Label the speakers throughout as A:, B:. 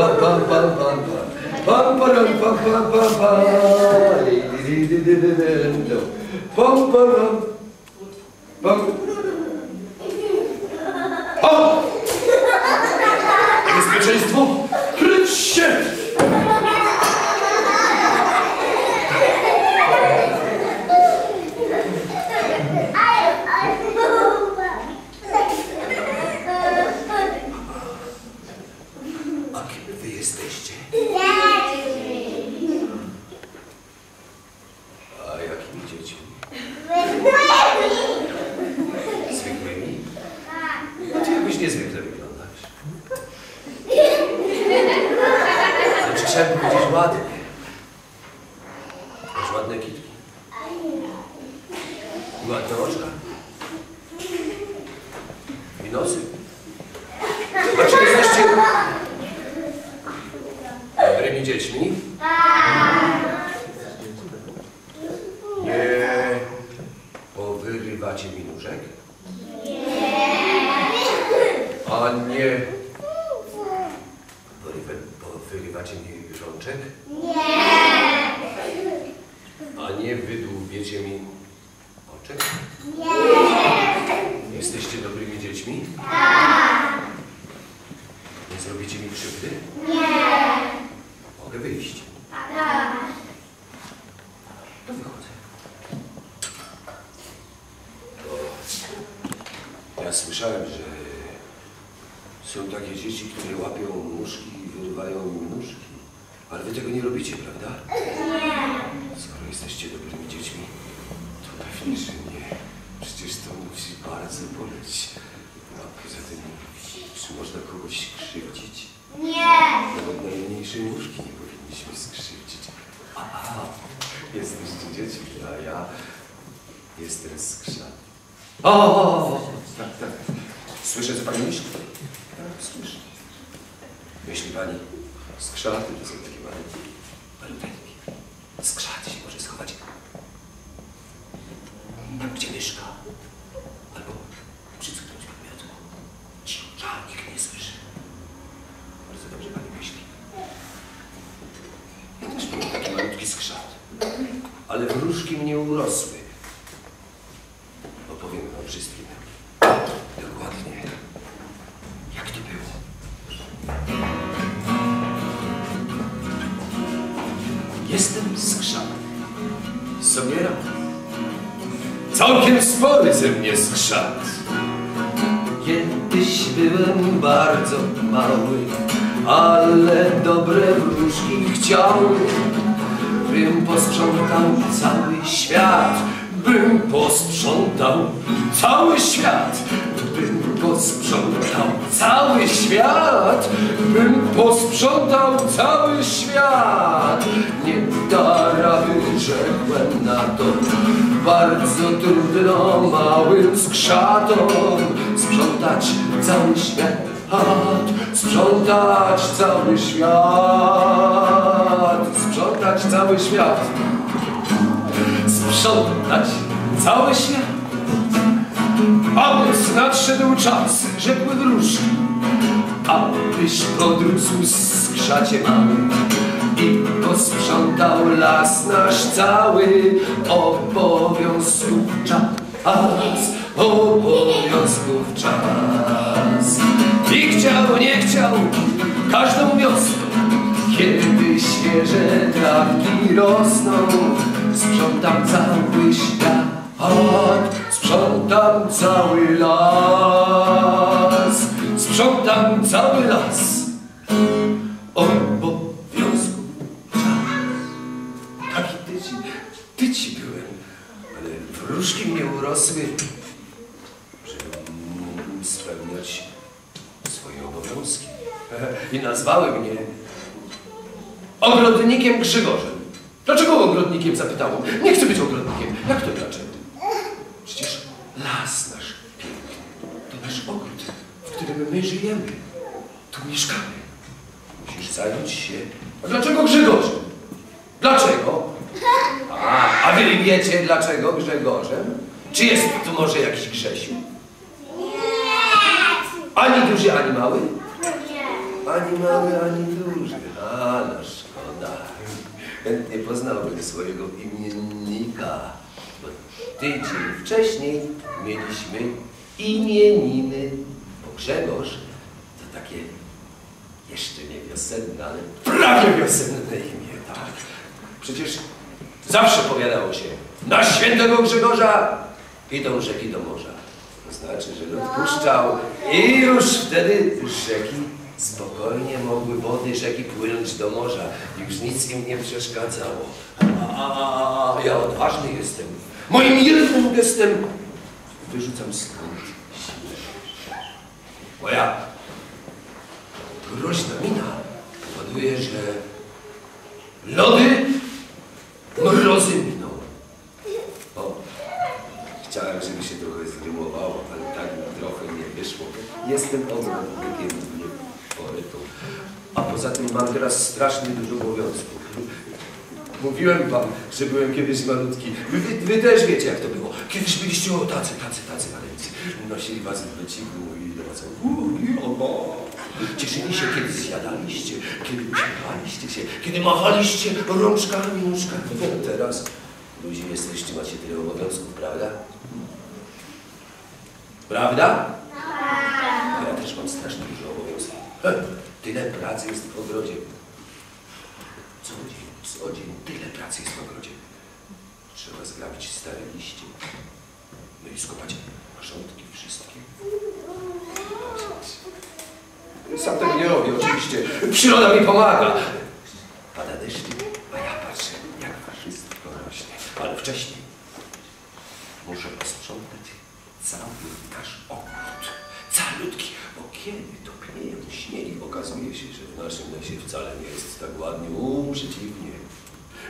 A: pam, pam, pam, pam, pam. Pam, param, pam, pam, pam, pam. Pam, param. Pam. Oczka. I nosy. A czy jesteście dobrymi dziećmi? Nie powyrywacie mi nóżek? A nie powyrywacie mi rączek? A nie wydłubiecie mi oczek? Jesteście dobrymi dziećmi? Nie zrobicie mi krzywdy? Mogę wyjść. To wychodzę. Bo ja słyszałem, że są takie dzieci, które łapią muszki i wyrywają im. Ale wy tego nie robicie, prawda? Skoro jesteście dobrymi dziećmi, to pewnie, że nie. Przecież to musi bardzo boleć. A poza tym, czy można kogoś krzywdzić? Nawet najmniejszej muszki nie powinniśmy skrzywdzić. Aha, jesteście dziećmi, a ja jestem skrzat. O, o, o, tak, tak. Słyszę, co pani myśli? Tak, słyszę. Myśli pani, skrzaty to są takie malutkie, maluteńkie. Jestem skrzat. Sobie. Całkiem spory ze mnie skrzat. Kiedyś byłem bardzo mały, ale dobre wróżki chciały, bym posprzątał cały świat, bym posprzątał cały świat, posprzątał cały świat, bym posprzątał cały świat. Nie da rzekłem na to, bardzo trudno małym skrzatom sprzątać cały świat, sprzątać cały świat, sprzątać cały świat, sprzątać cały świat. A nadszedł czas, rzekły wróżki, abyś podrósł skrzacie mały i posprzątał las nasz cały obowiązków czas, obowiązków czas. I chciał, nie chciał, każdą wiosną, kiedy świeże trawki rosną, sprzątam cały świat. Sprzątam cały las, sprzątam cały las. Obowiązku czas. Taki tyci, tyci byłem, ale wróżki mnie urosły, żeby mógł spełniać swoje obowiązki. I nazwały mnie ogrodnikiem Grzygorzem. Dlaczego ogrodnikiem zapytałem? Nie chcę być ogrodnikiem. Jak to dlaczego? Las nasz piękny to nasz ogród, w którym my żyjemy. Tu mieszkamy. Musisz zająć się. A dlaczego Grzygorzem? Dlaczego? A, a wy wiecie dlaczego Grzegorzem? Czy jest tu może jakiś Grzesiu? Ani duży, ani mały? ani mały, ani duży. A, no szkoda. Chętnie poznałbym swojego imiennika. Tydzień wcześniej mieliśmy imieniny. Bo Grzegorz to takie jeszcze nie wiosenne, ale prawie wiosenne imię, tak. Przecież zawsze powiadało się, na świętego Grzegorza idą rzeki do morza. To znaczy, że lud puszczał i już wtedy rzeki spokojnie mogły wody rzeki płynąć do morza. Już nic im nie przeszkadzało. A ja odważny jestem. Moim jednym gestem wyrzucam stąd. Moja groźna mina powoduje, że lody, mrozy miną. O, chciałem, żeby się trochę zrymowało, ale tak trochę nie wyszło. Jestem ogrodnikiem, nie poetą. A poza tym mam teraz strasznie dużo. Mówiłem wam, że byłem kiedyś malutki. Wy, wy, wy też wiecie, jak to było. Kiedyś byliście o tacy, tacy, tacy malutcy. Nosili was w wyciku i do was o. Cieszyli się, kiedy zjadaliście, kiedy uśmiechaliście się, kiedy machaliście rączkami, nóżkami. Teraz ludzie jesteście, macie tyle obowiązków, prawda? Prawda? Ja też mam strasznie dużo obowiązków. Tyle pracy jest w ogrodzie. Co dzień, co dzień, tyle pracy jest w ogrodzie. Trzeba zgrabić stare liście. No i skopać grządki wszystkie. Sam tego nie robię, oczywiście. Przyroda mi pomaga.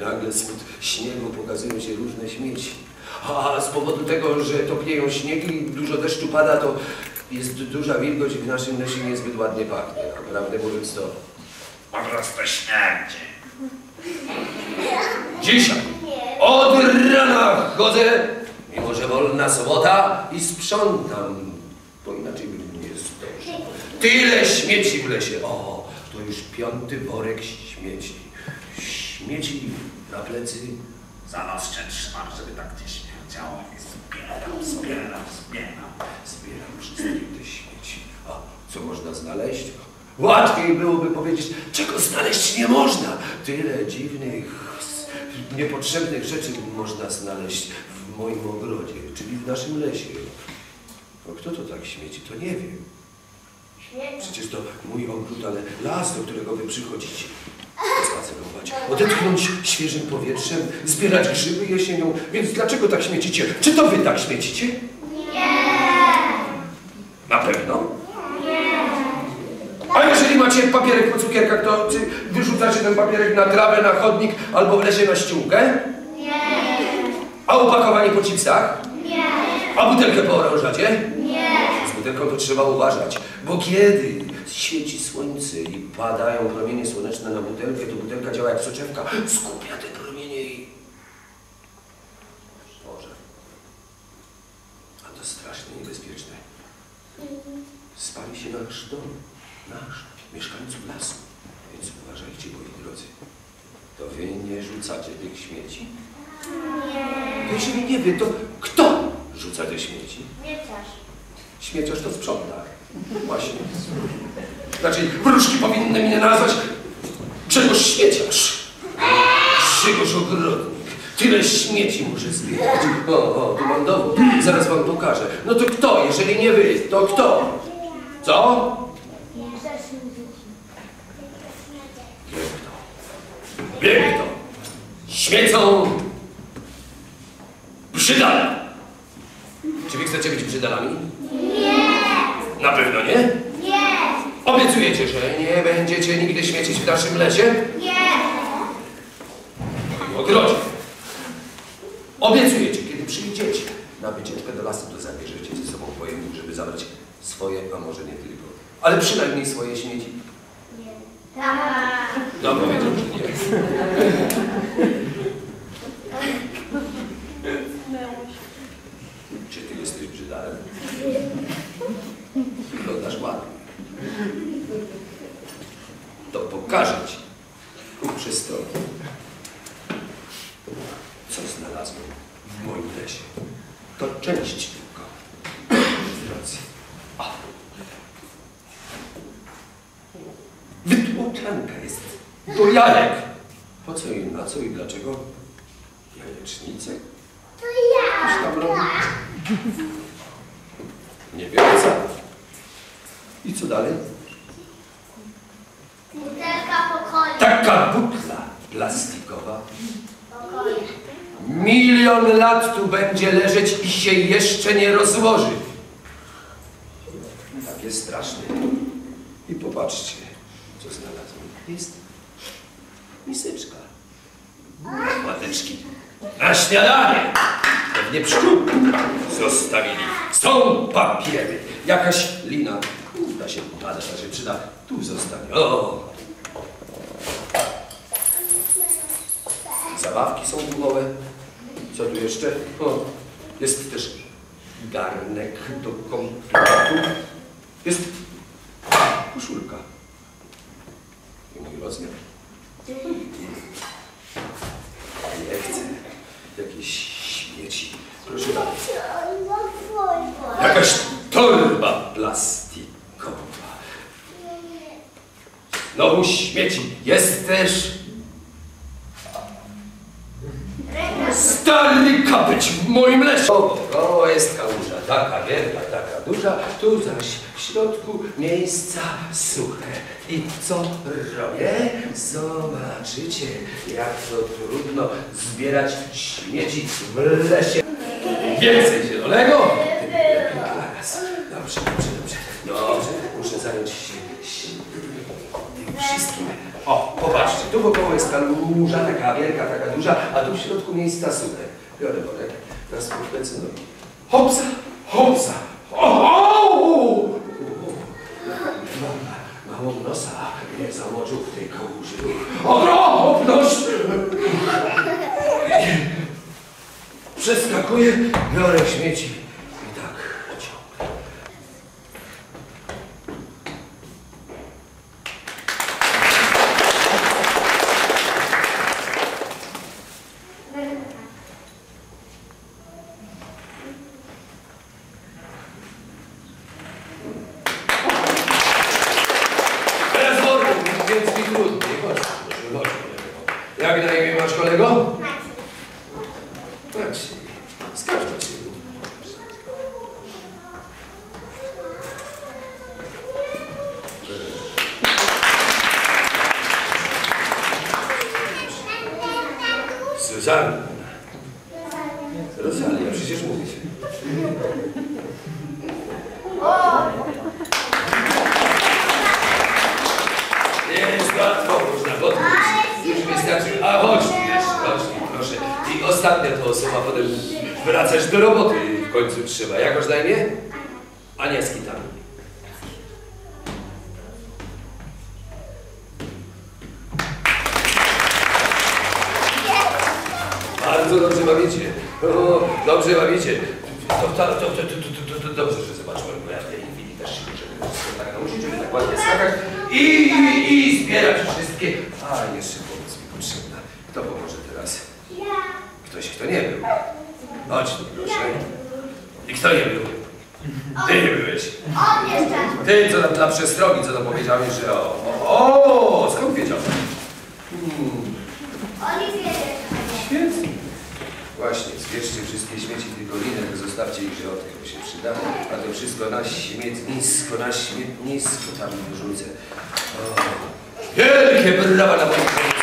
A: Nagle spod śniegu pokazują się różne śmieci. A z powodu tego, że topnieją śniegi, dużo deszczu pada, to jest duża wilgoć i w naszym lesie niezbyt ładnie pachnie. A prawdę mówiąc to
B: Po prostu śmierci.
A: dzisiaj od rana chodzę, mimo że wolna sobota i sprzątam, bo inaczej bym nie zdążył. Tyle śmieci w lesie. O, to już piąty worek śmieci. Śmieci na plecy.
B: Za nos się trzymam, żeby tak gdzieś nie działo. I zbieram, zbieram, zbieram.
A: Zbieram wszystkie te śmieci. A co można znaleźć? Łatwiej byłoby powiedzieć, czego znaleźć nie można. Tyle dziwnych, niepotrzebnych rzeczy można znaleźć w moim ogrodzie, czyli w naszym lesie. No kto to tak śmieci, to nie wiem. Przecież to mój ogród, ale las, do którego wy przychodzicie. Spacerować, odetchnąć świeżym powietrzem, zbierać grzyby jesienią. Więc dlaczego tak śmiecicie? Czy to wy tak śmiecicie? Na pewno? A jeżeli macie papierek po cukierkach, to czy wyrzucacie ten papierek na trawę, na chodnik albo w lesie na ściółkę? Nie. A opakowanie po chipsach? Nie. A butelkę po orężadzie? Butelką to trzeba uważać, bo kiedy świeci słońce i padają promienie słoneczne na butelkę, to butelka działa jak soczewka, skupia te promienie i... Boże. A to strasznie niebezpieczne. Spali się nasz dom, nasz, mieszkańców lasu. Więc uważajcie, moi drodzy. To wy nie rzucacie tych śmieci? Nie. Jeżeli nie wy, to kto rzuca te śmieci? Śmieciarz to sprząta. Właśnie. Znaczy, wróżki powinny mnie nazwać Grzegorz Śmieciarz. Grzegorz Ogrodnik. Tyle śmieci muszę zbierać. O, o, tu mam dowód. Zaraz wam pokażę. No to kto? Jeżeli nie wy, to kto? Co? Wie kto. Wie kto. Śmiecą brzydale. Czy wy chcecie być brzydalami? Na pewno nie? Obiecujecie, że nie będziecie nigdy śmiecić w naszym lesie? W ogrodzie. Obiecujecie, kiedy przyjdziecie na wycieczkę do lasu, to zabierzecie ze sobą pojemnik, żeby zabrać swoje, a może nie tylko, ale przynajmniej swoje śmieci. No powiedział, że nie. Czy ty jesteś brzydalem? Wyglądasz ładnie. to pokażę ci. Tu przy stole. Co znalazłem w moim lesie? To część tylko. Racja. A. Wytłoczanka jest do jajek. Po co i na co i dlaczego? Jajecznicę?
C: To ja.
A: Nie wiem co. I co dalej?
C: Butelka pokoju.
A: Taka butla plastikowa.
C: Pokoju.
A: Milion lat tu będzie leżeć i się jeszcze nie rozłoży. Takie straszne. I popatrzcie, co znalazłem. Jest miseczka. Łateczki. Na śniadanie. Pewnie pszczół zostawili. Są papiery. Jakaś lina. Da się upada, da się przyda. Tu zostawię. O! Zabawki są gumowe. Co tu jeszcze? O, jest też garnek do kompletu. Jest koszulka. I mój rozmiar. Nie chcę. Jakieś śmieci. Proszę bardzo. Jakaś torba plastikowa. Znowu śmieci. Jest też Stary kapeć w moim lesie! O, to jest kałuża, taka wielka, taka duża, tu zaś w środku miejsca suche. I co robię? Zobaczycie, jak to trudno zbierać śmieci w lesie. Więcej zielonego, nas. Dobrze, dobrze, dobrze. Dobrze, muszę zająć się tym wszystkim. O, popatrzcie, tu wokoło jest kaluża, taka wielka, taka duża, a tu w środku miejsca suche. Biorę worek, teraz podpędzę nogi. Hopsa, hopsa, o, o! Mam Mało nosa nie zamoczył w tej kałuży. Okropność! Przeskakuję, biorę śmieci i tak ciągnę. Teraz wolno, więc mi trudniej. Chodź, proszę, chodź, kolego. Jak na imię masz kolego? Maciej. Skacz Maciej. Suzanna. Rosalia, przecież. Nie jest łatwo, można podnieść. Już wystarczy. A chodź, wiesz, chodź, proszę. I ostatnia to osoba, potem wracać do roboty w końcu trzeba. Jak masz na imię? Ania Skitami. Bardzo dobrze bawicie. O, dobrze bawicie. To, to, to, to, to, to, to, dobrze, że zobaczyłem, bo ja w tej chwili też się muszę tak nauczyć, żeby tak ładnie skakać i, i, i zbierać wszystkie. A, jeszcze pomoc mi potrzebna. Kto pomoże teraz?
C: Ja.
A: Ktoś, kto nie był. Chodź proszę. I kto nie był? Ty nie byłeś.
C: On jeszcze.
A: Ty, co tam dla przestrogi, co tam powiedziałeś, że o... O, o skąd wiedział? Hmm. Właśnie, zbierzcie wszystkie śmieci, tylko linek zostawcie ich środkę, bo się przyda. A to wszystko na śmietnisko, na śmietnisko tam wyrzucę. O. Wielkie brawa na moim